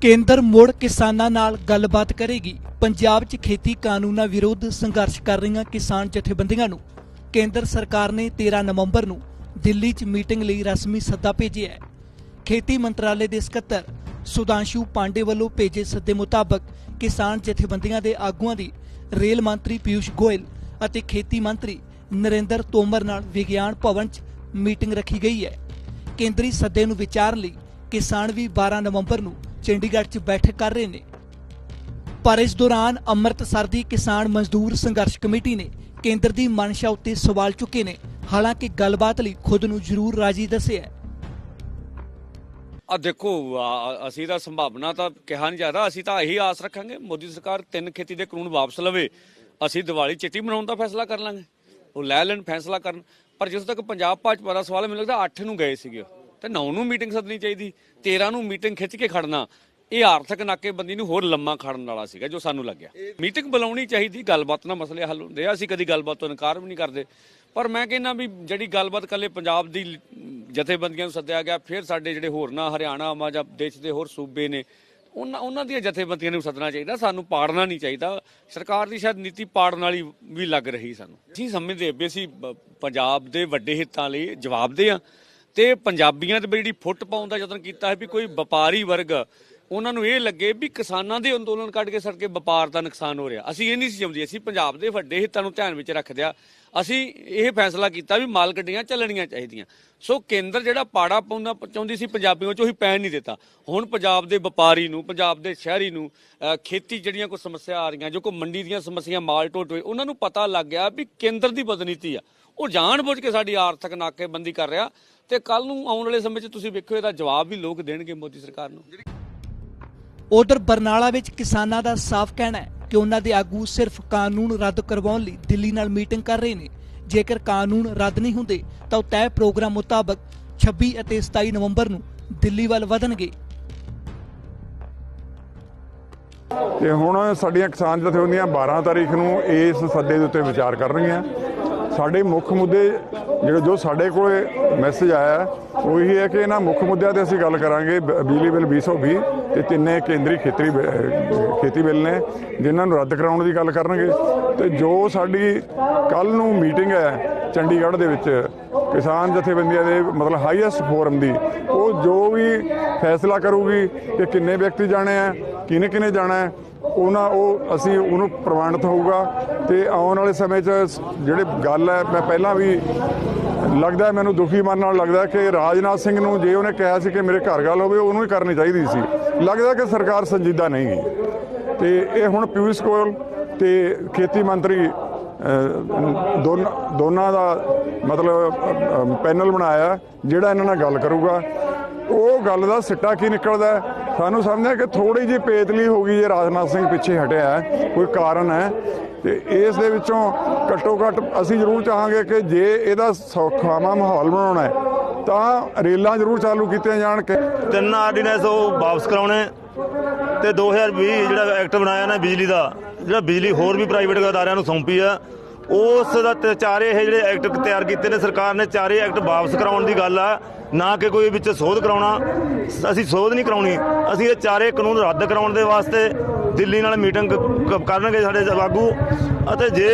ਕੇਂਦਰ ਮੁੜ ਕਿਸਾਨਾਂ ਨਾਲ ਗੱਲਬਾਤ ਕਰੇਗੀ। ਪੰਜਾਬ 'ਚ ਖੇਤੀ ਕਾਨੂੰਨਾਂ ਵਿਰੁੱਧ ਸੰਘਰਸ਼ ਕਰ ਰਹੀਆਂ ਕਿਸਾਨ ਜਥੇਬੰਦੀਆਂ ਨੂੰ। ਕੇਂਦਰ ਸਰਕਾਰ ਨੇ 13 ਨਵੰਬਰ ਨੂੰ ਦਿੱਲੀ 'ਚ ਮੀਟਿੰਗ ਲਈ ਰਸਮੀ ਸੱਦਾ ਭੇਜਿਆ ਹੈ। ਖੇਤੀ ਮੰਤਰਾਲੇ ਦੇ ਸਕੱਤਰ ਸੁਦਾਂਸ਼ੂ ਪਾਂਡੇ ਵੱਲੋਂ ਭੇਜੇ ਸੱਦੇ ਮੁਤਾਬਕ ਕਿਸਾਨ ਜਥੇਬੰਦੀਆਂ ਦੇ ਆਗੂਆਂ ਦੀ ਰੇਲ ਮੰਤਰੀ ਪਿਊਸ਼ ਗੋਇਲ ਅਤੇ ਖੇਤੀ ਮੰਤਰੀ ਨਰਿੰਦਰ ਤੋਮਰ ਨਾਲ ਵਿਗਿਆਨ ਭਵਨ 'ਚ ਮੀਟਿੰਗ ਰੱਖੀ ਗਈ ਹੈ। ਕੇਂਦਰੀ ਸੱਦੇ ਨੂੰ ਵਿਚਾਰਨ ਲਈ ਕਿਸਾਨ ਵੀ 12 ਨਵੰਬਰ ਨੂੰ ਚੰਡੀਗੜ੍ਹ 'ਚ ਬੈਠਕ ਕਰ ਰਹੇ ਨੇ। ਪਰ ਇਸ ਦੌਰਾਨ ਅੰਮ੍ਰਿਤਸਰ ਦੀ ਕਿਸਾਨ ਮਜ਼ਦੂਰ ਸੰਘਰਸ਼ ਕਮੇਟੀ ਨੇ ਕੇਂਦਰ ਦੀ ਮਨਸ਼ਾ ਉੱਤੇ ਸਵਾਲ ਚੁੱਕੇ ਨੇ। ਹਾਲਾਂਕਿ ਗੱਲਬਾਤ ਲਈ ਖੁਦ ਨੂੰ ਜ਼ਰੂਰ ਰਾਜੀ ਦੱਸਿਆ ਆ ਦੇਖੋ ਆ- ਅਸੀਂ ਤਾਂ ਸੰਭਾਵਨਾ ਤਾਂ ਕਿਹਾ ਨਹੀਂ ਜਾ ਰਿਹਾ ਅਸੀਂ ਤਾਂ ਇਹੀ ਆਸ ਰੱਖਾਂਗੇ ਮੋਦੀ ਸਰਕਾਰ ਤਿੰਨ ਖੇਤੀ ਦੇ ਕਾਨੂੰਨ ਵਾਪਸ ਲਵੇ। ਅਸੀਂ ਦੀਵਾਲੀ ਚਿੱਟੀ ਮਨਾਉਣ ਦਾ ਫੈਸਲਾ ਕਰ ਲਾਂਗੇ। ਉਹ ਲੈ ਲੈਣ ਫੈਸਲਾ ਕਰਨ। ਪਰ ਜਦੋਂ ਤੱਕ ਪੰਜਾਬ ਭਾਜਪਾ ਦਾ ਸਵਾਲ ਹੈ, ਮੈਨੂੰ ਲੱਗਦਾ 8 ਨੂੰ ਗਏ ਸੀਗੇ ਤੇ 9 ਨੂੰ ਮੀਟਿੰਗ ਸੱਦਣੀ ਚਾਹੀਦੀ 13 ਨੂੰ ਮੀਟਿੰਗ ਖਿੱਚ ਕੇ ਖੜਨਾ। ਇਹ ਆਰਥਿਕ ਨਾਕੇਬੰਦੀ ਨੂੰ ਹੋਰ ਲੰਮਾ ਖੜਨ ਵਾਲਾ ਸੀਗਾ ਜੋ ਸਾਨੂੰ ਲੱਗਿਆ। ਮੀਟਿੰਗ ਬੁਲਾਉਣੀ ਚਾਹੀਦੀ, ਗੱਲਬਾਤ ਨਾਲ ਮਸਲੇ ਹੱਲ ਹੁੰਦੇ ਆ, ਅਸੀਂ ਕਦੀ ਗੱਲਬਾਤ ਤੋਂ ਇਨਕਾਰ ਵੀ ਨਹੀਂ ਕਰਦੇ। ਪਰ ਮੈਂ ਕਹਿੰਦਾ ਵੀ ਜਿਹੜੀ ਗੱਲਬਾਤ ਕੱਲੇ ਪੰਜਾਬ ਦੀ ਜਥੇਬੰਦੀਆਂ ਨੂੰ ਸੱਦਿਆ ਗਿਆ, ਫਿਰ ਸਾਡੇ ਜਿਹੜੇ ਹੋਰ ਨਾ ਹਰਿਆਣਾ ਮਾ ਜਾਂ ਦੇਸ਼ ਦੇ ਹੋਰ ਸੂਬੇ ਨੇ, ਉਹਨਾਂ ਉਹਨਾਂ ਦੀਆਂ ਜਥੇਬੰਦੀਆਂ ਨੂੰ ਸੱਦਣਾ ਚਾਹੀਦਾ, ਸਾਨੂੰ ਪਾੜਨਾ ਨਹੀਂ ਚਾਹੀਦਾ। ਸਰਕਾਰ ਦੀ ਸ਼ਾਇਦ ਨੀਤੀ ਪਾੜਨ ਵਾਲੀ ਵੀ ਲੱਗ ਰਹੀ ਸਾਨੂੰ। ਅਸੀਂ ਸਮਝਦੇ ਵੀ ਅਸੀਂ ਪੰਜਾਬ ਦੇ ਵੱਡੇ ਹਿੱਤਾਂ ਲਈ ਜਵਾਬਦੇ ਆ ਤੇ ਪੰਜਾਬੀਆਂ ਤੇ ਵੀ ਜਿਹੜੀ ਫੁੱਟ ਪਾਉਣ ਦਾ ਯਤਨ ਕੀਤਾ ਹੈ ਵੀ ਕੋਈ ਵਪਾਰੀ ਵਰਗ, ਉਹਨਾਂ ਨੂੰ ਇਹ ਲੱਗੇ ਵੀ ਕਿਸਾਨਾਂ ਦੇ ਅੰਦੋਲਨ ਕੱਢ ਕੇ ਸੜਕੇ ਵਪਾਰ ਦਾ ਨੁਕਸਾਨ ਹੋ ਰਿਹਾ। ਅਸੀਂ ਇਹ ਨਹੀਂ ਸੀ ਚਾਹੁੰਦੇ, ਅਸੀਂ ਪੰਜਾਬ ਦੇ ਵੱਡੇ ਹਿੱਤਾਂ ਨੂੰ ਧਿਆਨ ਵਿੱਚ ਰੱਖਦਿਆਂ ਅਸੀਂ ਇਹ ਫੈਸਲਾ ਕੀਤਾ ਵੀ ਮਾਲ ਗੱਡੀਆਂ ਚੱਲਣੀਆਂ ਚਾਹੀਦੀਆਂ। ਸੋ ਕੇਂਦਰ ਜਿਹੜਾ ਪਾੜਾ ਪਾਉਂਦਾ, ਚਾਹੁੰਦੀ ਸੀ ਪੰਜਾਬੀਆਂ 'ਚ ਉਹੀ ਪੈਣ ਨਹੀਂ ਦਿੱਤਾ। ਹੁਣ ਪੰਜਾਬ ਦੇ ਵਪਾਰੀ ਨੂੰ, ਪੰਜਾਬ ਦੇ ਸ਼ਹਿਰੀ ਨੂੰ ਖੇਤੀ ਜਿਹੜੀਆਂ ਕੋਈ ਸਮੱਸਿਆ ਆ ਰਹੀਆਂ, ਜੋ ਕੋਈ ਮੰਡੀ ਦੀਆਂ ਸਮੱਸਿਆ ਮਾਲ ਢੋਟ ਹੋਏ ਉਹਨਾਂ ਨੂੰ ਪਤਾ ਲੱਗ ਗਿਆ ਵੀ ਕੇਂਦਰ ਦੀ ਬਦਨੀਤੀ ਆ। ਉਹ ਜਾਣ ਬੁੱਝ ਕੇ ਸਾਡੀ ਆਰਥਿਕ ਨਾਕੇਬੰਦੀ ਕਰ ਰਿਹਾ। ਤੇ ਕੱਲ ਨੂੰ ਆਉਣ ਵਾਲੇ ਸਮੇਂ 'ਚ ਤੁਸੀਂ ਵੇਖੋ ਇਹਦਾ ਜਵਾਬ ਵੀ ਲੋਕ ਦੇਣਗੇ ਮੋਦੀ ਸਰਕਾਰ ਨੂੰ। ਉਧਰ ਬਰਨਾਲਾ ਵਿੱਚ ਕਿਸਾਨਾਂ ਦਾ ਸਾਫ਼ ਕਹਿਣਾ ਹੈ ਕਿ ਉਹਨਾਂ ਦੇ ਆਗੂ ਸਿਰਫ ਕਾਨੂੰਨ ਰੱਦ ਕਰਵਾਉਣ ਲਈ ਦਿੱਲੀ ਨਾਲ ਮੀਟਿੰਗ ਕਰ ਰਹੇ ਨੇ। ਜੇਕਰ ਕਾਨੂੰਨ ਰੱਦ ਨਹੀਂ ਹੁੰਦੇ ਤਾਂ ਉਹ ਤੈਅ ਪ੍ਰੋਗਰਾਮ ਮੁਤਾਬਕ 26 ਅਤੇ 27 ਨਵੰਬਰ ਨੂੰ ਦਿੱਲੀ ਵੱਲ ਵਧਣਗੇ। ਤੇ ਹੁਣ ਸਾਡੀਆਂ ਕਿਸਾਨ ਜਥੇਬੰਦੀਆਂ 12 ਤਾਰੀਖ ਨੂੰ ਇਸ ਸੱਦੇ ਦੇ ਉੱਤੇ ਵਿਚਾਰ ਕਰਨਗੀਆਂ ਸਾਡੇ ਮੁੱਖ ਮੁੱਦੇ ਜਿਹੜੇ ਜੋ ਸਾਡੇ ਕੋਲੇ ਮੈਸੇਜ ਆਇਆ ਹੈ, ਉਹ ਇਹ ਹੈ ਕਿ ਇਹਨਾਂ ਮੁੱਖ ਮੁੱਦਿਆਂ ਤੇ ਅਸੀਂ ਗੱਲ ਕਰਾਂਗੇ ਬ- ਬਿਜਲੀ ਬਿੱਲ 2020 ਤੇ ਤਿੰਨੇ ਕੇਂਦਰੀ ਖੇਤਰੀ ਬਿ- ਖੇਤੀ ਬਿੱਲ ਨੇ, ਜਿਨ੍ਹਾਂ ਨੂੰ ਰੱਦ ਕਰਾਉਣ ਦੀ ਗੱਲ ਕਰਨਗੇ। ਤੇ ਜੋ ਸਾਡੀ ਕੱਲ ਨੂੰ ਮੀਟਿੰਗ ਹੈ ਚੰਡੀਗੜ੍ਹ ਦੇ ਵਿੱਚ, ਕਿਸਾਨ ਜਥੇਬੰਦੀਆਂ ਦੇ ਮਤਲਬ ਹਾਈਐਸਟ ਫੋਰਮ ਦੀ, ਉਹ ਜੋ ਵੀ ਫੈਸਲਾ ਕਰੂਗੀ ਕਿ ਕਿੰਨੇ ਵਿਅਕਤੀ ਜਾਣੇ ਆ, ਕਿਹਨੇ ਕਿਹਨੇ ਜਾਣਾ ਹੈ, ਉਹਨਾਂ ਉਹ ਅਸੀਂ ਉਹਨੂੰ ਪ੍ਰਵਾਨਿਤ ਹੋਊਗਾ। ਤੇ ਆਉਣ ਵਾਲੇ ਸਮੇਂ 'ਚ ਜਿਹੜੇ ਗੱਲ ਹੈ, ਮੈਂ ਪਹਿਲਾਂ ਵੀ ਲੱਗਦਾ ਮੈਨੂੰ ਦੁਖੀ ਮਨ ਨਾਲ ਲੱਗਦਾ ਕਿ ਰਾਜਨਾਥ ਸਿੰਘ ਨੂੰ ਜੇ ਉਹਨੇ ਕਿਹਾ ਸੀ ਕਿ ਮੇਰੇ ਘਰ ਗੱਲ ਹੋਵੇ, ਉਹਨੂੰ ਹੀ ਕਰਨੀ ਚਾਹੀਦੀ ਸੀ। ਲੱਗਦਾ ਕਿ ਸਰਕਾਰ ਸੰਜੀਦਾ ਨਹੀਂ ਗਈ। ਤੇ ਇਹ ਹੁਣ ਪਿਊਸ਼ ਗੋਇਲ ਤੇ ਖੇਤੀ ਮੰਤਰੀ ਦੋਨ- ਦੋਨਾਂ ਦਾ ਮਤਲਬ ਪੈਨਲ ਬਣਾਇਆ, ਜਿਹੜਾ ਇਹਨਾਂ ਨਾਲ ਗੱਲ ਕਰੂਗਾ। ਉਹ ਗੱਲ ਦਾ ਸਿੱਟਾ ਕੀ ਨਿਕਲਦਾ ਸਾਨੂੰ ਸਮਝਿਆ ਕਿ ਥੋੜੀ ਜਿਹੀ ਪੇਤਲੀ ਹੋ ਗਈ ਜੇ ਰਾਜਨਾਥ ਸਿੰਘ ਪਿੱਛੇ ਹਟਿਆ ਕੋਈ ਕਾਰਨ ਹੈ? ਤੇ ਇਸ ਦੇ ਵਿੱਚੋਂ ਘੱਟੋ ਘੱਟ ਅਸੀਂ ਜ਼ਰੂਰ ਚਾਹਾਂਗੇ ਕਿ ਜੇ ਇਹਦਾ ਸੌਖਾਵਾਂ ਮਾਹੌਲ ਬਣਾਉਣਾ ਹੈ, ਤਾਂ ਰੇਲਾਂ ਜ਼ਰੂਰ ਚਾਲੂ ਕੀਤੀਆਂ ਜਾਣ ਕਿ ਤਿੰਨ ਆਰਡੀਨੈਂਸ ਉਹ ਵਾਪਸ ਕਰਾਉਣੇ ਤੇ 2020 ਜਿਹੜਾ ਐਕਟ ਬਣਾਇਆ ਨਾ ਬਿਜਲੀ ਦਾ, ਜਿਹੜਾ ਬਿਜਲੀ ਹੋਰ ਵੀ ਪ੍ਰਾਈਵੇਟ ਅਦਾਰਿਆਂ ਨੂੰ ਸੌਂਪੀ ਆ, ਉਸ ਦਾ ਚਾਰੇ ਇਹ ਜਿਹੜੇ ਐਕਟ ਤਿਆਰ ਕੀਤੇ ਨੇ, ਸਰਕਾਰ ਨੇ ਚਾਰੇ ਐਕਟ ਵਾਪਸ ਕਰਾਉਣ ਦੀ ਗੱਲ ਆ, ਨਾ ਕਿ ਕੋਈ ਵਿੱਚ ਸੋਧ ਕਰਾਉਣਾ, ਅਸੀਂ ਸੋਧ ਨਹੀਂ ਕਰਾਉਣੀ, ਅਸੀਂ ਇਹ ਚਾਰੇ ਕਾਨੂੰਨ ਰੱਦ ਕਰਾਉਣ ਦੇ ਵਾਸਤੇ ਦਿੱਲੀ ਨਾਲ ਮੀਟਿੰਗ ਕਰਨਗੇ ਸਾਡੇ ਆਗੂ ਅਤੇ ਜੇ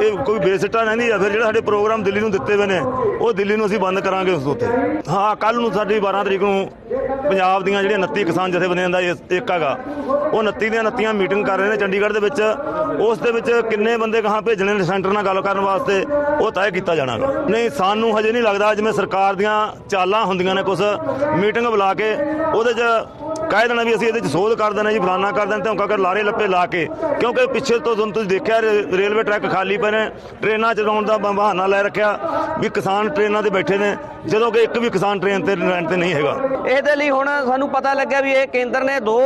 ਇਹ ਕੋਈ ਬੇਸਿੱਟਾ ਰਹਿੰਦੀ ਹੈ ਫਿਰ ਜਿਹੜਾ ਸਾਡੇ ਪ੍ਰੋਗਰਾਮ ਦਿੱਲੀ ਨੂੰ ਦਿੱਤੇ ਹੋਏ ਨੇ, ਉਹ ਦਿੱਲੀ ਨੂੰ ਅਸੀਂ ਬੰਦ ਕਰਾਂਗੇ ਉਸ ਉੱਤੇ। ਹਾਂ ਕੱਲ ਨੂੰ ਸਾਡੀ 12 ਤਰੀਕ ਨੂੰ ਪੰਜਾਬ ਦੀਆਂ ਜਿਹੜੀਆਂ 29 ਕਿਸਾਨ ਜਥੇਬੰਦੀਆਂ ਦਾ ਇਹ ਇੱਕ ਹੈਗਾ, ਉਹ 29 ਦੀਆਂ 29 ਮੀਟਿੰਗ ਕਰ ਰਹੇ ਨੇ ਚੰਡੀਗੜ੍ਹ ਦੇ ਵਿੱਚ। ਉਸ ਦੇ ਵਿੱਚ ਕਿੰਨੇ ਬੰਦੇ ਕਹਾਂ ਭੇਜਣੇ ਨੇ ਸੈਂਟਰ ਨਾਲ ਗੱਲ ਕਰਨ ਵਾਸਤੇ, ਉਹ ਤੈਅ ਕੀਤਾ ਜਾਣਾਗਾ। ਨਹੀਂ, ਸਾਨੂੰ ਹਜੇ ਨਹੀਂ ਲੱਗਦਾ ਜਿਵੇਂ ਸਰਕਾਰ ਦੀਆਂ ਚਾਲਾਂ ਹੁੰਦੀਆਂ ਨੇ ਕੁਝ ਮੀਟਿੰਗ ਬੁਲਾ ਕੇ, ਉਹਦੇ 'ਚ ਕਹਿ ਦੇਣਾ ਵੀ ਅਸੀਂ ਇਹਦੇ 'ਚ ਸੋਧ ਕਰ ਦੇਣਾ ਜੀ, ਫਲਾਨਾ ਕਰ ਦੇਣਾ, ਧੌਂਕਾ ਕਰ, ਲਾਰੇ ਲੱਪੇ ਲਾ ਕੇ। ਕਿਉਂਕਿ ਪਿੱਛੇ ਤੋਂ ਤੁਹਾਨੂੰ ਤੁਸੀਂ ਦੇਖਿਆ ਰੇਲਵੇ ਟਰੈਕ ਖਾਲੀ ਪਏ ਨੇ, ਟ੍ਰੇਨਾਂ ਚਲਾਉਣ ਦਾ ਬਹਾਨਾ ਲੈ ਰੱਖਿਆ ਵੀ ਕਿਸਾਨ ਟ੍ਰੇਨਾਂ ਤੇ ਬੈਠੇ ਨੇ, ਜਦੋਂ ਕਿ ਇੱਕ ਵੀ ਕਿਸਾਨ ਟ੍ਰੇਨ ਤੇ ਲਾਈਨ ਤੇ ਨਹੀਂ ਹੈਗਾ। ਇਹਦੇ ਲਈ ਹੁਣ ਸਾਨੂੰ ਪਤਾ ਲੱਗਿਆ ਵੀ ਇਹ ਕੇਂਦਰ ਨੇ ਦੋ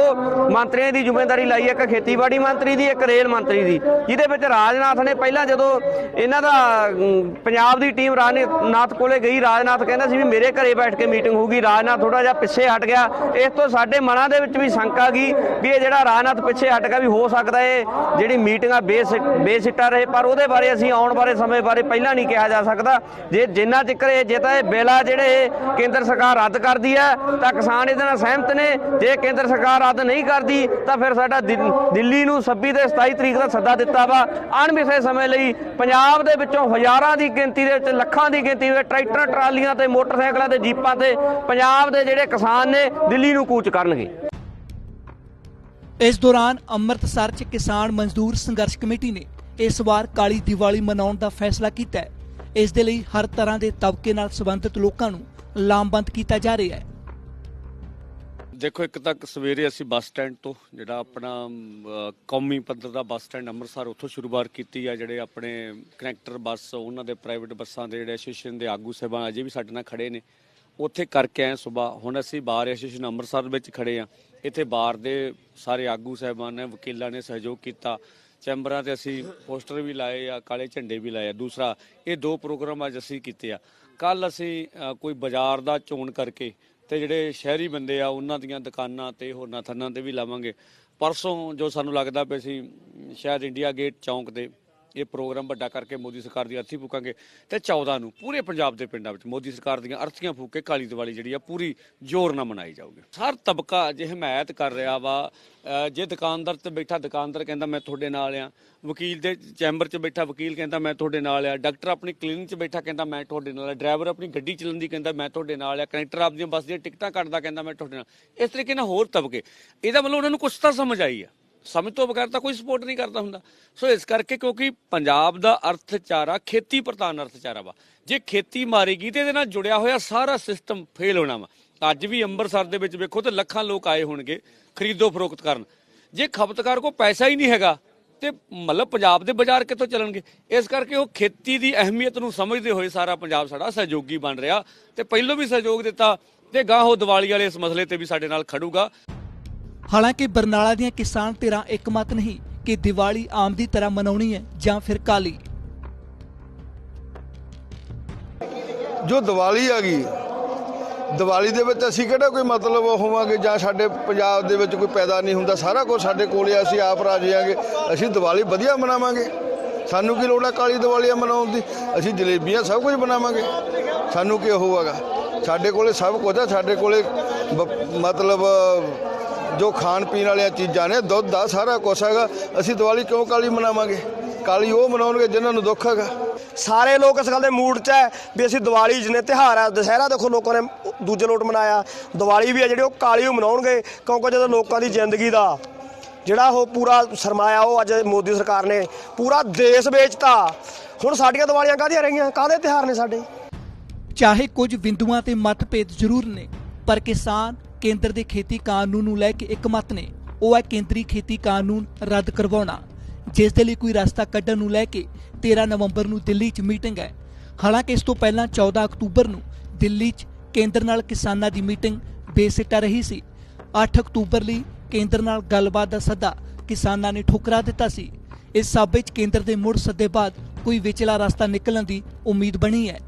ਮੰਤਰੀਆਂ ਦੀ ਜ਼ਿੰਮੇਵਾਰੀ ਲਾਈ, ਇੱਕ ਖੇਤੀਬਾੜੀ ਮੰਤਰੀ ਦੀ, ਇੱਕ ਰੇਲ ਮੰਤਰੀ ਦੀ, ਜਿਹਦੇ ਵਿੱਚ ਰਾਜਨਾਥ ਨੇ ਪਹਿਲਾਂ ਜਦੋਂ ਇਹਨਾਂ ਦਾ ਪੰਜਾਬ ਦੀ ਟੀਮ ਰਾਜਨਾਥ ਕੋਲੇ ਗਈ, ਰਾਜਨਾਥ ਕਹਿੰਦਾ ਸੀ ਵੀ ਮੇਰੇ ਘਰੇ ਬੈਠ ਕੇ ਮੀਟਿੰਗ ਹੋਊਗੀ, ਰਾਜਨਾਥ ਥੋੜਾ ਜਿਹਾ ਪਿੱਛੇ ਹਟ ਗਿਆ, ਇਸ ਤੋਂ ਸਾਡੇ ਮਨਾਂ ਦੇ ਵਿੱਚ ਵੀ ਸ਼ੰਕਾ ਗਈ ਵੀ ਇਹ ਜਿਹੜਾ ਰਾਜਨਾਥ ਪਿੱਛੇ ਹਟ ਗਿਆ ਵੀ ਹੋ ਸਕਦਾ ਇਹ ਜਿਹੜੀ ਮੀਟਿੰਗ ਆ ਬੇਸ, ਬੇਸਿੱਟਾ ਰਹੇ, ਪਰ ਉਹਦੇ ਬਾਰੇ ਅਸੀਂ ਆਉਣ ਬਾਰੇ ਸਮੇਂ ਬਾਰੇ ਪਹਿਲਾਂ ਨਹੀਂ ਕਿਹਾ ਜਾ ਸਕਦਾ। ਜੇ ਜਿੰਨਾ ਚਿਰ ਇਹ ਜੇ ਤਾਂ ਇਹ ਬਿੱਲ ਆ ਜਿਹੜੇ ਕੇਂਦਰ ਸਰਕਾਰ ਰੱਦ ਕਰਦੀ ਹੈ ਤਾਂ ਕਿਸਾਨ ਇਹਦੇ ਨਾਲ ਸਹਿਮਤ ਨੇ। ਜੇ ਕੇਂਦਰ ਸਰਕਾਰ ਰੱਦ ਨਹੀਂ ਕਰਦੀ, ਤਾਂ ਫਿਰ ਸਾਡਾ ਦਿ- ਦਿੱਲੀ ਨੂੰ 26 ਤੇ 27 ਤਰੀਕ ਦਾ ਸੱਦਾ ਦਿੱਤਾ ਵਾ। ਅਣਮਿੱਥੇ ਸਮੇਂ ਲਈ ਪੰਜਾਬ ਦੇ ਵਿੱਚੋਂ ਹਜ਼ਾਰਾਂ ਦੀ ਗਿਣਤੀ ਦੇ ਵਿੱਚ, ਲੱਖਾਂ ਦੀ ਗਿਣਤੀ ਵਿੱਚ ਟਰੈਕਟਰ, ਟਰਾਲੀਆਂ ਤੇ ਮੋਟਰਸਾਈਕਲਾਂ ਤੇ ਜੀਪਾਂ ਤੇ ਪੰਜਾਬ ਦੇ ਜਿਹੜੇ ਕਿਸਾਨ ਨੇ, ਦਿੱਲੀ ਨੂੰ ਕੂਚ ਕਰਨਗੇ। ਇਸ ਦੌਰਾਨ ਅੰਮ੍ਰਿਤਸਰ 'ਚ ਕਿਸਾਨ ਮਜ਼ਦੂਰ ਸੰਘਰਸ਼ ਕਮੇਟੀ ਨੇ ਇਸ ਵਾਰ ਕਾਲੀ ਦੀਵਾਲੀ ਮਨਾਉਣ ਦਾ ਫੈਸਲਾ ਕੀਤਾ ਹੈ। ਇਸ ਦੇ ਲਈ ਹਰ ਤਰ੍ਹਾਂ ਦੇ ਤਬਕੇ ਨਾਲ ਸੰਬੰਧਿਤ ਲੋਕਾਂ ਨੂੰ ਲਾਮਬੰਦ ਕੀਤਾ ਜਾ ਰਿਹਾ ਹੈ। ਦੇਖੋ, ਇੱਕ ਤੱਕ ਸਵੇਰੇ ਅਸੀਂ ਬੱਸ ਸਟੈਂਡ ਤੋਂ ਜਿਹੜਾ ਆਪਣਾ ਕੌਮੀ ਪੱਧਰ ਦਾ ਬੱਸ ਸਟੈਂਡ ਅੰਮ੍ਰਿਤਸਰ ਉੱਥੋਂ ਸ਼ੁਰੂਆਤ ਕੀਤੀ ਆ, ਜਿਹੜੇ ਆਪਣੇ ਕਨੈਕਟਰ ਬੱਸ, ਉਹਨਾਂ ਦੇ ਪ੍ਰਾਈਵੇਟ ਬੱਸਾਂ ਦੇ ਜਿਹੜੇ ਐਸੋਸੀਏਸ਼ਨ ਦੇ ਆਗੂ ਸਾਹਿਬਾਨ ਅਜੇ ਵੀ ਸਾਡੇ ਨਾਲ ਖੜੇ ਨੇ। ਉੱਥੇ ਕਰਕੇ ਆਏ ਸਵੇਰ। ਹੁਣ ਅਸੀਂ ਬਾਰ ਐਸੋਸੀਏਸ਼ਨ ਅੰਮ੍ਰਿਤਸਰ ਵਿੱਚ ਖੜੇ ਆ ਇੱਥੇ ਬਾਰ ਦੇ ਸਾਰੇ ਆਗੂ ਸਾਹਿਬਾਨ ਨੇ, ਵਕੀਲਾਂ ਨੇ ਸਹਿਯੋਗ ਕੀਤਾ। ਚੈਂਬਰਾਂ ਤੇ ਅਸੀਂ ਪੋਸਟਰ ਵੀ ਲਾਏ ਆ, ਕਾਲੇ ਝੰਡੇ ਵੀ ਲਾਏ ਆ। ਦੂਸਰਾ, ਇਹ ਦੋ ਪ੍ਰੋਗਰਾਮ ਅੱਜ ਅਸੀਂ ਕੀਤੇ ਆ। ਕੱਲ ਅਸੀਂ ਕੋਈ ਬਾਜ਼ਾਰ ਦਾ ਚੋਣ ਕਰਕੇ ਤੇ ਜਿਹੜੇ ਸ਼ਹਿਰੀ ਬੰਦੇ ਆ, ਉਹਨਾਂ ਦੀਆਂ ਦੁਕਾਨਾਂ ਤੇ ਹੋਰਨਾਂ ਥਾਨਾਂ ਤੇ ਵੀ ਲਾਵਾਂਗੇ। ਪਰਸੋਂ ਜੋ ਸਾਨੂੰ ਲੱਗਦਾ ਵੀ ਅਸੀਂ ਸ਼ਾਇਦ ਇੰਡੀਆ ਗੇਟ ਚੌਂਕ 'ਤੇ ਇਹ ਪ੍ਰੋਗਰਾਮ ਵੱਡਾ ਕਰਕੇ ਮੋਦੀ ਸਰਕਾਰ ਦੀ ਅਰਥੀ ਫੂਕਾਂਗੇ ਤੇ 14 ਨੂੰ ਪੂਰੇ ਪੰਜਾਬ ਦੇ ਪਿੰਡਾਂ ਵਿੱਚ ਮੋਦੀ ਸਰਕਾਰ ਦੀਆਂ ਅਰਥੀਆਂ ਫੂਕ ਕੇ ਕਾਲੀ ਦੀਵਾਲੀ ਜਿਹੜੀ ਆ ਪੂਰੀ ਜ਼ੋਰ ਨਾਲ ਮਨਾਈ ਜਾਊਗੀ। ਹਰ ਤਬਕਾ ਜੇ ਹਮਾਇਤ ਕਰ ਰਿਹਾ ਵਾ ਜੇ ਦੁਕਾਨਦਾਰ ਤੇ ਬੈਠਾ ਦੁਕਾਨਦਾਰ ਕਹਿੰਦਾ ਮੈਂ ਤੁਹਾਡੇ ਨਾਲ ਆ, ਵਕੀਲ ਦੇ ਚੈਂਬਰ 'ਚ ਬੈਠਾ ਵਕੀਲ ਕਹਿੰਦਾ ਮੈਂ ਤੁਹਾਡੇ ਨਾਲ ਆ, ਡਾਕਟਰ ਆਪਣੀ ਕਲੀਨਿਕ 'ਚ ਬੈਠਾ ਕਹਿੰਦਾ ਮੈਂ ਤੁਹਾਡੇ ਨਾਲ ਆ, ਡਰਾਈਵਰ ਆਪਣੀ ਗੱਡੀ ਚਲਾਉਂਦੀ ਕਹਿੰਦਾ ਮੈਂ ਤੁਹਾਡੇ ਨਾਲ ਆ, ਕਨੈਕਟਰ ਆਪਦੀਆਂ ਬੱਸ ਦੀਆਂ ਟਿਕਟਾਂ ਕੱਟਦਾ ਕਹਿੰਦਾ ਮੈਂ ਤੁਹਾਡੇ ਨਾਲ। ਇਸ ਤਰੀਕੇ ਨਾਲ ਹੋਰ ਤਬਕੇ, ਇਹਦਾ ਮਤਲਬ ਉਹਨਾਂ ਨੂੰ ਕੁਝ ਤਾਂ ਸਮਝ ਆਈ ਆ। ਸਮਝ ਤੋਂ ਬਗੈਰ ਤਾਂ ਕੋਈ ਸਪੋਰਟ ਨਹੀਂ ਕਰਦਾ ਹੁੰਦਾ। ਸੋ ਇਸ ਕਰਕੇ ਕਿਉਂਕਿ ਪੰਜਾਬ ਦਾ ਅਰਥਚਾਰਾ, ਖੇਤੀ ਪ੍ਰਧਾਨ ਅਰਥਚਾਰਾ ਵਾ। ਜੇ ਖੇਤੀ ਮਾਰੇਗੀ ਤੇ ਇਹਦੇ ਨਾਲ ਜੁੜਿਆ ਹੋਇਆ ਸਾਰਾ ਸਿਸਟਮ ਫੇਲ ਹੋਣਾ ਵਾ। ਅੱਜ ਵੀ ਅੰਮ੍ਰਿਤਸਰ ਦੇ ਵਿੱਚ ਵੇਖੋ ਤੇ ਲੱਖਾਂ ਲੋਕ ਆਏ ਹੋਣਗੇ ਖਰੀਦੋ ਫਰੋਖਤ ਕਰਨ। ਜੇ ਖਪਤਕਾਰ ਕੋ ਪੈਸਾ ਹੀ ਨਹੀਂ ਹੈਗਾ ਤੇ ਮਤਲਬ ਪੰਜਾਬ ਦੇ ਬਾਜ਼ਾਰ ਕਿੱਥੋਂ ਚੱਲਣਗੇ? ਇਸ ਕਰਕੇ ਉਹ ਖੇਤੀ ਦੀ ਅਹਿਮੀਅਤ ਨੂੰ ਸਮਝਦੇ ਹੋਏ ਸਾਰਾ ਪੰਜਾਬ ਸਾਡਾ ਸਹਿਯੋਗੀ ਬਣ ਰਿਹਾ ਤੇ ਪਹਿਲੋਂ ਵੀ ਸਹਿਯੋਗ ਦਿੱਤਾ ਤੇ ਗਾਂ ਉਹ ਦੀਵਾਲੀ ਵਾਲੇ ਇਸ ਮਸਲੇ ਤੇ ਵੀ ਸਾਡੇ ਨਾਲ ਖੜੂਗਾ। ਹਾਲਾਂਕਿ ਬਰਨਾਲਾ ਦੀਆਂ ਕਿਸਾਨ ਧਿਰਾਂ ਇੱਕਮਤ ਨਹੀਂ ਕਿ ਦੀਵਾਲੀ ਆਮ ਦੀ ਤਰ੍ਹਾਂ ਮਨਾਉਣੀ ਹੈ ਜਾਂ ਫਿਰ ਕਾਲੀ। ਜੋ ਦੀਵਾਲੀ ਆ ਗਈ ਦੀਵਾਲੀ ਦੇ ਵਿੱਚ ਅਸੀਂ ਕਿਹੜਾ ਕੋਈ ਮਤਲਬ ਹੋਵਾਂਗੇ ਜਾਂ ਸਾਡੇ ਪੰਜਾਬ ਦੇ ਵਿੱਚ ਕੋਈ ਪੈਦਾ ਨਹੀਂ ਹੁੰਦਾ ਸਾਰਾ ਕੁਝ ਸਾਡੇ ਕੋਲੇ ਆ, ਅਸੀਂ ਆਪ ਰਾਜੇ ਆਂਗੇ ਅਸੀਂ ਦੀਵਾਲੀ ਵਧੀਆ ਮਨਾਵਾਂਗੇ। ਸਾਨੂੰ ਕੀ ਲੋੜ ਹੈ ਕਾਲੀ ਦੀਵਾਲੀ ਮਨਾਉਣ ਦੀ? ਅਸੀਂ ਜਲੇਬੀਆਂ ਸਭ ਕੁਝ ਬਣਾਵਾਂਗੇ। ਸਾਨੂੰ ਕੀ ਹੋਵੇਗਾ ਸਾਡੇ ਕੋਲੇ ਸਭ ਕੁਝ ਆ ਸਾਡੇ ਕੋਲੇ ਮਤਲਬ ਜੋ ਖਾਣ ਪੀਣ ਵਾਲੀਆਂ ਚੀਜ਼ਾਂ ਨੇ ਦੁੱਧ ਦਾ ਸਾਰਾ ਕੁਝ ਹੈਗਾ। ਅਸੀਂ ਦੀਵਾਲੀ ਕਿਉਂ ਕਾਲੀ ਮਨਾਵਾਂਗੇ? ਕਾਲੀ ਉਹ ਮਨਾਉਣਗੇ ਜਿਨ੍ਹਾਂ ਨੂੰ ਦੁੱਖ ਹੈਗਾ। ਸਾਰੇ ਲੋਕ ਇਸ ਗੱਲ ਦੇ ਮੂਡ 'ਚ ਹੈ ਵੀ ਅਸੀਂ ਦੀਵਾਲੀ ਜਿੰਨੇ ਤਿਉਹਾਰ ਆ ਦੁਸਹਿਰਾ ਦੇਖੋ ਲੋਕਾਂ ਨੇ ਦੂਜੇ ਲੋਟ ਮਨਾਇਆ। ਦੀਵਾਲੀ ਵੀ ਆ ਜਿਹੜੀ ਉਹ ਕਾਲੀ ਉਹ ਮਨਾਉਣਗੇ ਕਿਉਂਕਿ ਜਦੋਂ ਲੋਕਾਂ ਦੀ ਜ਼ਿੰਦਗੀ ਦਾ ਜਿਹੜਾ ਉਹ ਪੂਰਾ ਸਰਮਾਇਆ ਉਹ ਅੱਜ ਮੋਦੀ ਸਰਕਾਰ ਨੇ ਪੂਰਾ ਦੇਸ਼ ਵੇਚਤਾ। ਹੁਣ ਸਾਡੀਆਂ ਦੀਵਾਲੀਆਂ ਕਾਹਦੀਆਂ ਰਹੀਆਂ? ਕਾਹਦੇ ਤਿਉਹਾਰ ਨੇ ਸਾਡੇ? ਚਾਹੇ ਕੁਝ ਬਿੰਦੂਆਂ ਤੇ ਮਤਭੇਦ ਜ਼ਰੂਰ ਨੇ ਪਰ ਕਿਸਾਨ ਕੇਂਦਰ ਦੇ ਖੇਤੀ ਕਾਨੂੰਨ ਨੂੰ ਲੈ ਕੇ ਇੱਕਮਤ ਨੇ। ਉਹ ਹੈ ਕੇਂਦਰੀ ਖੇਤੀ ਕਾਨੂੰਨ ਰੱਦ ਕਰਵਾਉਣਾ, ਜਿਸ ਦੇ ਲਈ ਕੋਈ ਰਸਤਾ ਕੱਢਣ ਨੂੰ ਲੈ ਕੇ 13 ਨਵੰਬਰ ਨੂੰ ਦਿੱਲੀ 'ਚ ਮੀਟਿੰਗ ਹੈ। ਹਾਲਾਂਕਿ ਇਸ ਤੋਂ ਪਹਿਲਾਂ 14 ਅਕਤੂਬਰ ਨੂੰ ਦਿੱਲੀ 'ਚ ਕੇਂਦਰ ਨਾਲ ਕਿਸਾਨਾਂ ਦੀ ਮੀਟਿੰਗ ਬੇਸਿੱਟਾ ਰਹੀ ਸੀ। 8 ਅਕਤੂਬਰ ਲਈ ਕੇਂਦਰ ਨਾਲ ਗੱਲਬਾਤ ਦਾ ਸੱਦਾ ਕਿਸਾਨਾਂ ਨੇ ਠੁਕਰਾ ਦਿੱਤਾ ਸੀ। ਇਸ ਸਾਬੇ 'ਚ ਕੇਂਦਰ ਦੇ ਮੁੜ ਸੱਦੇ ਬਾਅਦ ਕੋਈ ਵਿਚਲਾ ਰਸਤਾ ਨਿਕਲਣ ਦੀ ਉਮੀਦ ਬਣੀ ਹੈ।